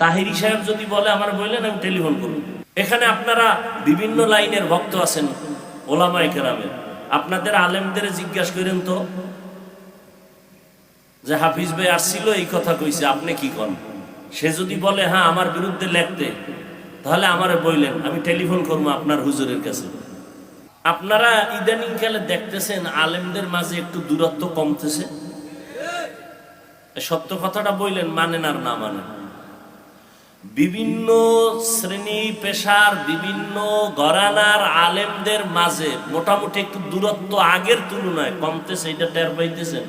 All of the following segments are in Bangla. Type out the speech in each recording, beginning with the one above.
তাহিরি সাহেব যদি বলে, আমার বললেন আমি টেলিফোন করব। এখানে আপনারা বিভিন্ন লাইনের ভক্ত আছেন, ওলামায় কেরামের। আপনাদের আলেমদের জিজ্ঞাসা করেন তো, যে হাফিজ ভাই আসছিল, এই কথা কইছে, আপনি কি করেন সে যদি বলে হ্যাঁ আমার বিরুদ্ধে লেখতে, তাহলে আমারে বললেন আমি টেলিফোন করব আপনার হুজুরের কাছে। আপনারা ইদানিং কালে দেখতেছেন, আলেমদের মাঝে একটু দূরত্ব কমতেছে? সত্য কথাটা বললেন, মানেন আর না মানেন। বিভিন্ন শ্রেণি পেশার, বিভিন্ন গরানার আলেমদের মাঝে মোটামুটি একটু দূরত্ব আগের তুলনায় কমতেছে, এটা টের পাইতেছেন?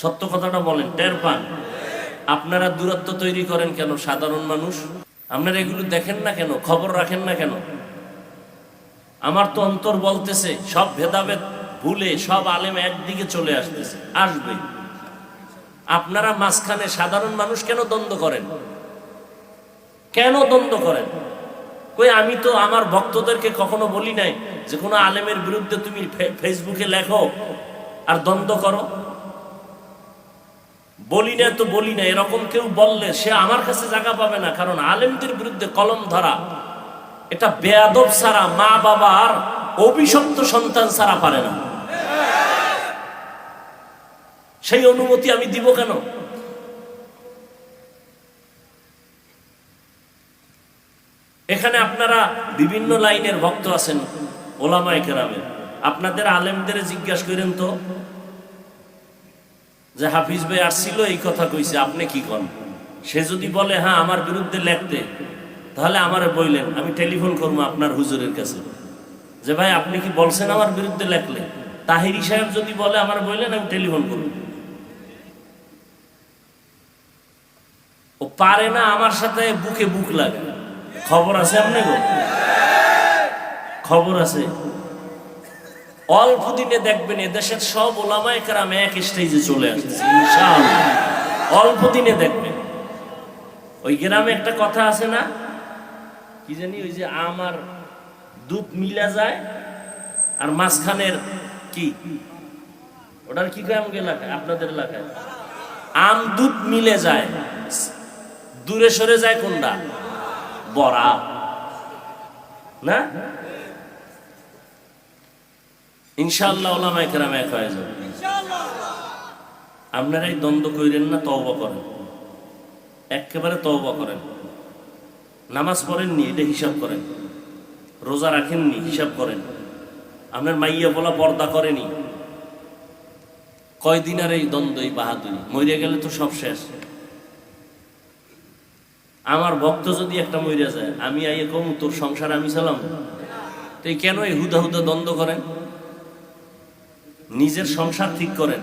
সত্য কথাটা বলেন, টের পান? আপনারা দূরত্ব তৈরি করেন কেন, সাধারণ মানুষ? আপনারা এগুলো দেখেন না কেন, খবর রাখেন না কেন? আমার তো অন্তর বলতেছে, সব ভেদাভেদ ভুলে সব আলেম একদিকে চলে আসতেছে আসবে আপনারা মাঝখানে সাধারণ মানুষ কেন দ্বন্দ্ব করেন? কেন দ্বন্দ্ব করেন? কই, আমি তো আমার ভক্তদেরকে কখনো বলি নাই যে কোনো আলেমের বিরুদ্ধে তুমি ফেসবুকে লেখো আর দ্বন্দ্ব করো। বলি না তো বলি না, এরকম কেউ বললে সে আমার কাছে জায়গা পাবে না, কারণ আলেমদের বিরুদ্ধে কলম ধরা, এটা বেয়াদব ছাড়া মা বাবার অভিশপ্ত সন্তান ছাড়া পারে না। সেই অনুমতি আমি দিব কেন? এখানে আপনারা বিভিন্ন লাইনের ভক্ত আছেন, ওলামায় কেরামের। আপনাদের আলেমদের জিজ্ঞাসা করেন তো, যে হাফিজ ভাই আসছিল, এই কথা কইছে, আপনি কি করেন সে যদি বলে হ্যাঁ আমার বিরুদ্ধে লেখতে তাহলে আমারে বললেন আমি টেলিফোন করব আপনার হুজুরের কাছে। যে ভাই, আপনি কি বলছেন আমার বিরুদ্ধে লেখলে? তাহিরি সাহেব যদি বলে, আমার বললেন আমি টেলিফোন করব। ও পারে না আমার সাথে বুকে বুক লাগে। খবর আছে আপনি খবর আছে। অল্প দিনে দেখবেন এদেশের সব ওলামায় কারাম এক স্টেজে চলে আসছে অল্প দিনে দেখবেন। ওই গ্রামে একটা কথা আছে না? কি জানি, ওই যে আমার দুধ মিলা যায় আর মাঝখানের কি? ওটার কি কয় আমাকে এলাকায়? আপনাদের এলাকায়। আম দুধ মিলে যায়। দূরে সরে যায় কোনটা? বড়া। না? কেরাম এক হয়ে যাবে। আপনারা এই দ্বন্দ্ব করেন না, তওবা করেন। একেবারে তওবা করেন। নামাজ পড়েননি, এটা হিসাব করেন। রোজা রাখেননি, হিসাব করেন। আপনার মাইয়া বলা পর্দা করেনি। কয়দিন আর এই দ্বন্দ্ব এই বাহাদুরি। মরে গেলে তো সব শেষ। আমার ভক্ত যদি একটা মরে যায়, আমি আইয়ে কম, তোর সংসার আমি চালাম। তো কেন এই হুদা হুদা দ্বন্দ্ব করেন? নিজের সংসার ঠিক করেন।